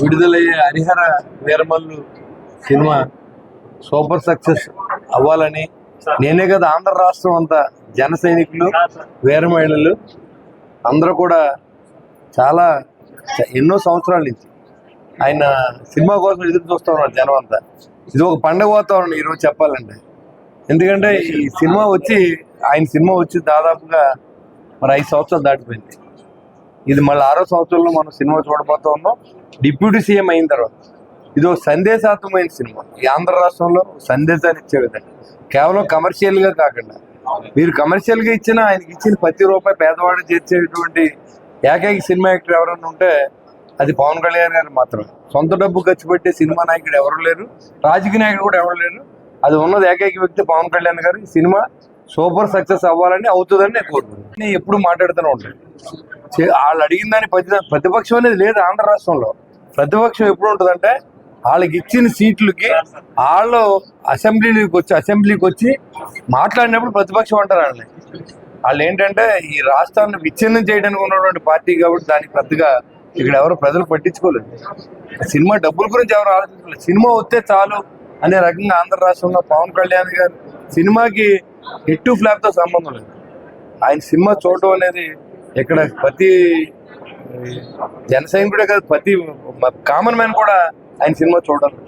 విడుదలయ్యే Harihara Veeramallu cinema super success అవ్వాలని నేనే కదా ఆంధ్ర రాష్ట్రం అంతా జన సైనికులు వీర మహిళలు అందరూ కూడా చాలా ఎన్నో సంవత్సరాల నుంచి ఆయన సినిమా కోసం ఎదురు చూస్తూ ఉన్నారు జనం అంతా. ఇది ఒక పండగ వాతావరణం ఈరోజు చెప్పాలంటే. ఎందుకంటే ఈ సినిమా వచ్చి ఆయన సినిమా వచ్చి దాదాపుగా మరి ఐదు సంవత్సరాలు దాటిపోయింది. ఇది మళ్ళీ ఆరో సంవత్సరంలో మనం సినిమా చూడబోతా ఉన్నాం. డిప్యూటీ సీఎం అయిన తర్వాత. ఇది ఒక సందేశాత్మకమైన సినిమా. ఈ ఆంధ్ర రాష్ట్రంలో సందేశాన్ని ఇచ్చే విధంగా కేవలం కమర్షియల్గా కాకుండా. మీరు కమర్షియల్గా ఇచ్చిన ఆయనకి ఇచ్చిన ప్రతి రూపాయి పేదవాడు చేర్చేటువంటి ఏకైక సినిమా యాక్టర్ ఎవరైనా ఉంటే అది పవన్ కళ్యాణ్ గారు మాత్రం సొంత డబ్బు ఖర్చు పెట్టే సినిమా నాయకుడు ఎవరు లేరు? రాజకీయ నాయకుడు కూడా ఎవరు లేరు? అది ఉన్నది ఏకైక వ్యక్తి పవన్ కళ్యాణ్ గారు. సినిమా సూపర్ సక్సెస్ అవ్వాలని అవుతుందని నేను కోరుకుంటున్నాను. నేను ఎప్పుడు మాట్లాడుతూనే ఉంటాను. చే- వాళ్ళు అడిగిన దాని ప్రతిపక్షం అనేది లేదు ఆంధ్ర రాష్ట్రంలో. ప్రతిపక్షం ఎప్పుడు ఉంటుందంటే వాళ్ళకి ఇచ్చిన సీట్లకి వాళ్ళు అసెంబ్లీకి వచ్చి అసెంబ్లీకి వచ్చి మాట్లాడినప్పుడు ప్రతిపక్షం అంటారు వాళ్ళని. వాళ్ళు ఏంటంటే ఈ రాష్ట్రాన్ని విచ్ఛిన్నం చేయడానికి ఉన్నటువంటి పార్టీ కాబట్టి దానికి పెద్దగా ఇక్కడ ఎవరు ప్రజలు పట్టించుకోలేదు. సినిమా డబ్బుల గురించి ఎవరు ఆలోచించలేదు. సినిమా వస్తే చాలు అనే రకంగా ఆంధ్ర రాష్ట్రంలో పవన్ కళ్యాణ్ గారు సినిమాకి హిట్ టు ఫ్లాప్తో సంబంధం లేదు. ఆయన సినిమా చూడటం అనేది ఇక్కడ ప్రతి జన సైనికుడే కాదు ప్రతి కామన్ మ్యాన్ కూడా ఆయన సినిమా చూడాలి.